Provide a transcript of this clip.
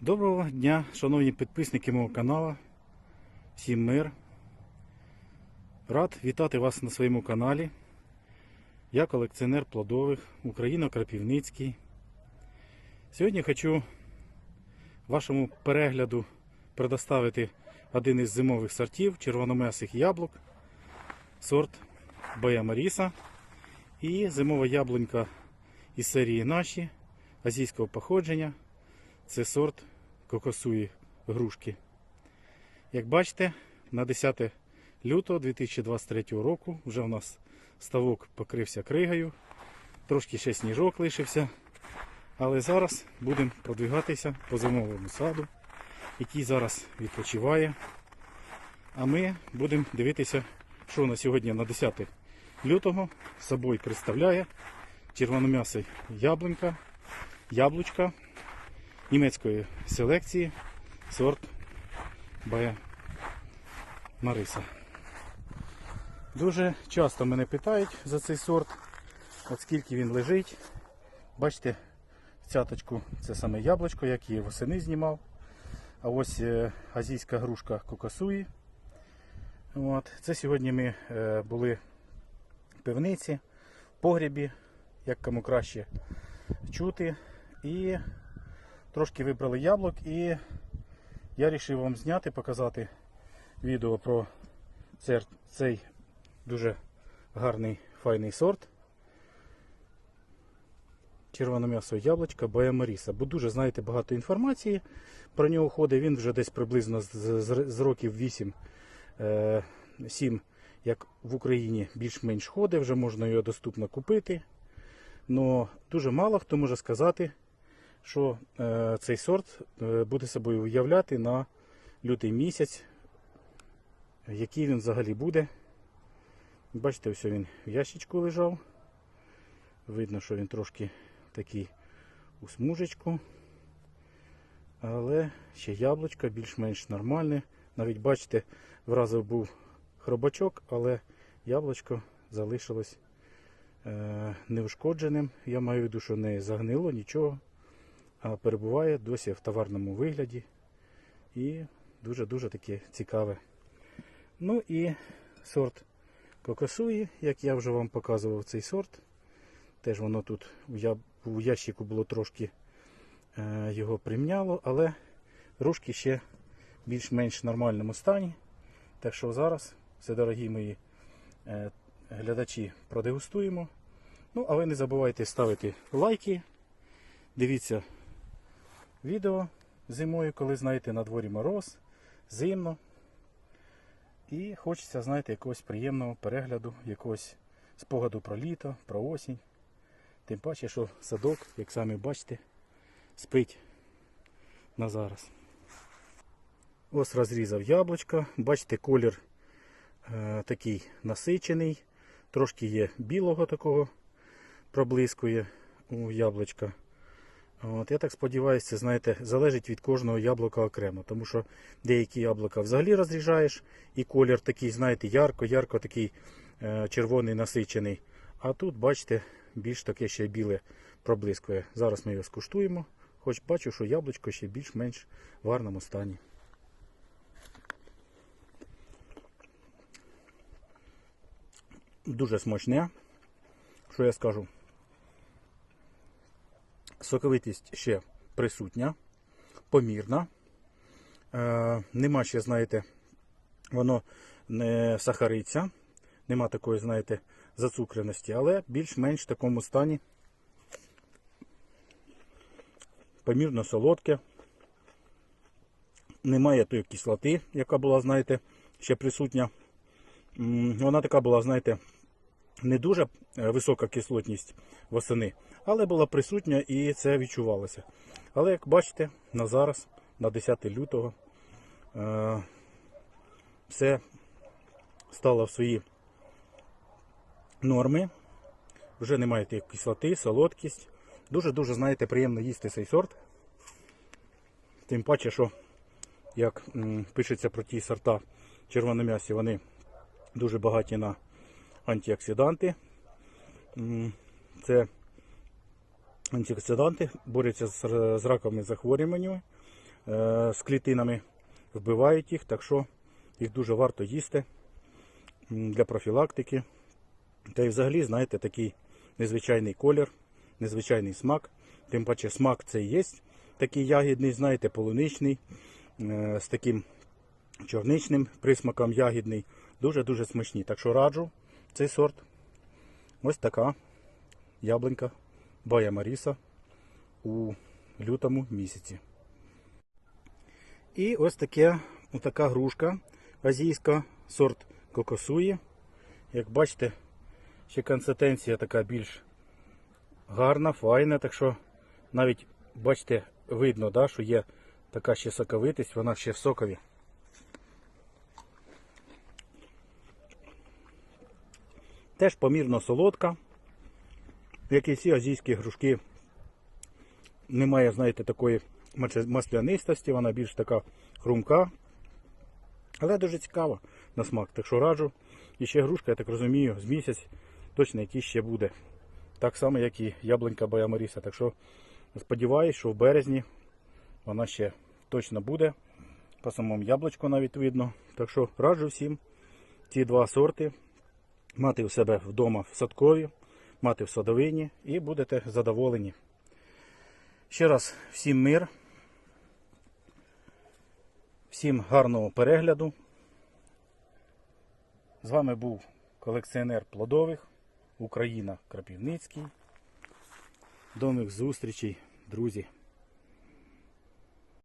Доброго дня, шановні підписники мого каналу. Всім мир. Рад вітати вас на своєму каналі. Я колекціонер плодових, Україна Крапівницький. Сьогодні хочу вашому перегляду предоставити один із зимових сортів червономесих яблук, сорт Бая Маріса і зимова яблунька із серії наші азійського походження. Це сорт кокосуї грушки. Як бачите, на 10 лютого 2023 року вже у нас ставок покрився кригою, трошки ще сніжок лишився. Але зараз будемо продвигатися по зимовому саду, який зараз відпочиває. А ми будемо дивитися, що на сьогодні на 10 лютого собою представляє червономясий яблунька, яблучка німецької селекції сорт Бая Мариса. Дуже часто мене питають за цей сорт, от скільки він лежить. Бачите, в цяточку це саме яблучко, як її восени знімав. А ось е, азійська грушка кокосуї. От. Це сьогодні ми е, були в пивниці, в погрібі, як кому краще чути. І трошки вибрали яблук і я вирішив вам зняти, показати відео про цей дуже гарний файний сорт. Червоном'ясого яблучка Бая Маріса. Бо дуже знаєте багато інформації про нього ходить. Він вже десь приблизно з, років 8 е, 7, як в Україні більш-менш ходить, вже можна його доступно купити. Но дуже мало хто може сказати, що е, цей сорт е, буде собою уявляти на лютий місяць, який він взагалі буде. Бачите, ось він в ящичку лежав. Видно, що він трошки такий у смужечку. Але ще яблучко більш-менш нормальне. Навіть бачите, вразив був хробачок, але яблучко залишилось е, неушкодженим. Я маю в виду, що не загнило нічого перебуває досі в товарному вигляді. І дуже-дуже таке цікаве. Ну і сорт кокосуї, як я вже вам показував цей сорт. Теж воно тут у ящику було трошки е, його примняло, але рушки ще в більш-менш нормальному стані. Так що зараз все, дорогі мої е, глядачі, продегустуємо. Ну, а ви не забувайте ставити лайки. Дивіться відео зимою, коли знаєте, на дворі мороз, зимно. І хочеться, знаєте, якогось приємного перегляду, якогось спогаду про літо, про осінь. Тим паче, що садок, як самі бачите, спить на зараз. Ось розрізав яблучко. Бачите, колір е, такий насичений, трошки є білого такого проблискує у яблучка. От, я так сподіваюся, знаєте, залежить від кожного яблука окремо, тому що деякі яблука взагалі розріжаєш, і колір такий, знаєте, ярко-ярко такий е, червоний насичений. А тут, бачите, більш таке ще біле проблискує. Зараз ми його скуштуємо, хоч бачу, що яблучко ще більш-менш в гарному стані. Дуже смачне, що я скажу. Соковитість ще присутня, помірна. Е, нема ще, знаєте, воно не сахариться, нема такої, знаєте, зацукреності, але більш-менш в такому стані. Помірно солодке. Немає тої кислоти, яка була, знаєте, ще присутня. Вона така була, знаєте, не дуже е, висока кислотність восени, але була присутня і це відчувалося. Але як бачите, на зараз, на 10 лютого, е, все стало в свої норми. Вже немає тієї кислоти, солодкість. Дуже-дуже, знаєте, приємно їсти цей сорт. Тим паче, що, як пишеться про ті сорта червономясі, вони дуже багаті на антиоксиданти. Це антиоксиданти борються з раковими захворюваннями, е, з клітинами, вбивають їх, так що їх дуже варто їсти для профілактики. Та й взагалі, знаєте, такий незвичайний колір, незвичайний смак. Тим паче смак це і є такий ягідний, знаєте, полуничний, е, з таким чорничним присмаком ягідний. Дуже-дуже смачні. Так що раджу цей сорт. Ось така яблунька Бая Маріса у лютому місяці. І ось таке, така грушка азійська, сорт кокосуї. Як бачите, ще консистенція така більш гарна, файна, так що навіть бачите, видно, да, що є така ще соковитість, вона ще в сокові. Теж помірно солодка. Як і всі азійські грушки, немає, знаєте, такої маслянистості, вона більш така хрумка. Але дуже цікава на смак. Так що раджу. І ще грушка, я так розумію, з місяць точно якийсь ще буде. Так само, як і яблунька Боя Маріса. Так що сподіваюсь, що в березні вона ще точно буде. По самому яблучку навіть видно. Так що раджу всім ці два сорти мати у себе вдома в садкові, мати в садовині і будете задоволені. Ще раз всім мир, всім гарного перегляду. З вами був колекціонер плодових Україна Крапівницький. До нових зустрічей, друзі!